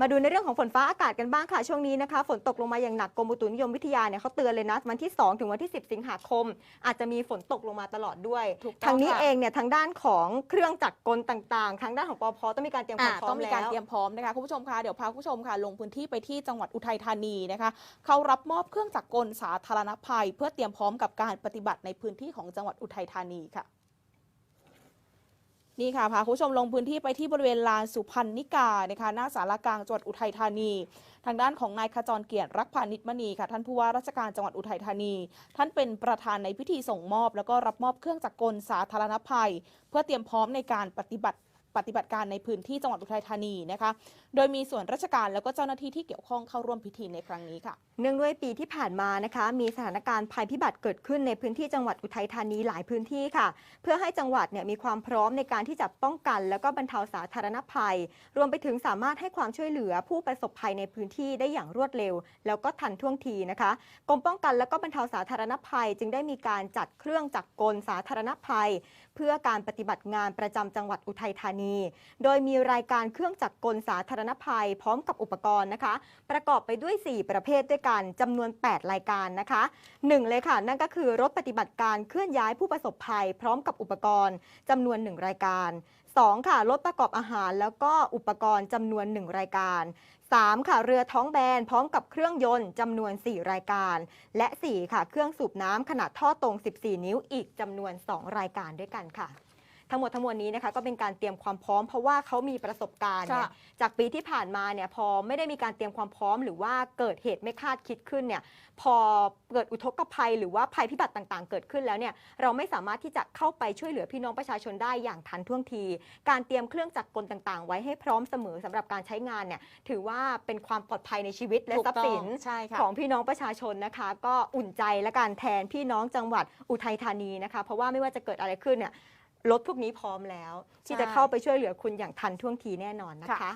มาดูในเรื่องของฝนฟ้าอากาศกันบ้างค่ะช่วงนี้นะคะฝนตกลงมาอย่างหนักกรมอุตุนิยมวิทยาเนี่ยเขาเตือนเลยนะวันที่ 2 ถึงวันที่ 10 สิงหาคม อาจจะมีฝนตกลงมาตลอดด้วยถูกต้องทางนี้ค่ะเองเนี่ยทางด้านของเครื่องจักรกลต่างๆ ทางด้านของปอพต้องมีการเตรียมความอ่าพร้อต้อมงมีแล้การวเตรียมพร้อมนะคะคุณผู้ชมคะเดี๋ยวพาคุณผู้ชมค่ะ ลงพื้นที่ไปที่จังหวัดอุทัยธานีนะคะเขารับมอบเครื่องจักรกลสาธารณภัย เพื่อเตรียมพร้อมกับการปฏิบัติในพื้นที่ของจังหวัดอุทัยธานีค่ะ นี่ค่ะพาคุณผู้ชมลงพื้นที่ไปที่บริเวณลานสุพรรณนิกานะคะหน้าสารกลางจังหวัดอุทัยธานี ทางด้านของนายขจรเกียรติรักพานิชมณีค่ะ ท่านผู้ว่าราชการจังหวัดอุทัยธานี ท่านเป็นประธานในพิธีส่งมอบ แล้วก็รับมอบเครื่องจักรกลสาธารณภัย เพื่อเตรียมพร้อมในการปฏิบัติ ปฏิบัติการในพื้นที่จังหวัดอุทัยธานีนะคะ โดยมีส่วนราชการแล้วก็เจ้าหน้าที่ที่เกี่ยวข้องเข้าร่วมพิธีในครั้งนี้ค่ะ เนื่องด้วยปีที่ผ่านมานะคะ มีสถานการณ์ภัยพิบัติเกิดขึ้นในพื้นที่จังหวัดอุทัยธานีหลายพื้นที่ค่ะ เพื่อให้จังหวัดเนี่ยมีความพร้อมในการที่จะป้องกัน แล้วก็บรรเทาสาธารณภัย รวมไปถึงสามารถให้ความช่วยเหลือผู้ประสบภัยในพื้นที่ได้อย่างรวดเร็ว แล้วก็ทันท่วงทีนะคะกรมป้องกันและก็บรรเทาสาธารณภัย จึงได้มีการจัดเครื่องจักรกลสาธารณภัย เพื่อการปฏิบัติงานประจำจังหวัดอุทัยธานีโดยมีรายการเครื่องจักรกลสาธารณภัย พร้อมกับอุปกรณ์นะคะ ประกอบไปด้วย 4 ประเภทด้วยกันจำนวน 8 รายการนะคะหนึ่งเลยค่ะ นั่นก็คือรถปฏิบัติการเคลื่อนย้ายผู้ประสบภัย พร้อมกับอุปกรณ์จำนวน 1 รายการ 2 ค่ะรถประกอบอาหาร แล้วก็อุปกรณ์จำนวน 1 รายการ 3 ค่ะเรือท้องแบนพร้อมกับเครื่องยนต์จำนวน 4 รายการ และ 4 ค่ะ เครื่องสูบน้ำขนาดท่อตรง 14 นิ้วอีกจำนวน 2 รายการด้วยกันค่ะ ทั้งหมดทั้งมวลนี้นะคะก็เป็นการเตรียมความพร้อม เพราะว่าเขามีประสบการณ์เนี่ยค่ะจากปีที่ผ่านมาเนี่ยพอไม่ได้มีการเตรียมความพร้อม หรือว่าเกิดเหตุไม่คาดคิดขึ้นเนี่ยพอเกิดอุทกภัย หรือว่าภัยพิบัติต่างๆ เกิดขึ้นแล้วเนี่ยเราไม่สามารถที่จะเข้าไปช่วยเหลือพี่น้องประชาชนได้อย่างทันท่วงที การเตรียมเครื่องจักรกลต่างๆ ไว้ให้พร้อมเสมอสำหรับการใช้งานเนี่ยถือว่าเป็นความปลอดภัยในชีวิตและถูกทรัพย์ต้สิองนใช่ค่ะของพี่น้องประชาชนนะคะ ก็อุ่นใจและการแทนพี่น้องจังหวัดอุทัยธานีนะคะ เพราะว่าไม่ว่าจะเกิดอะไรขึ้นเนี่ย รถพวกนี้พร้อมแล้ว ที่จะเข้าไปช่วยเหลือคุณอย่างทันท่วงทีแน่นอนนะคะ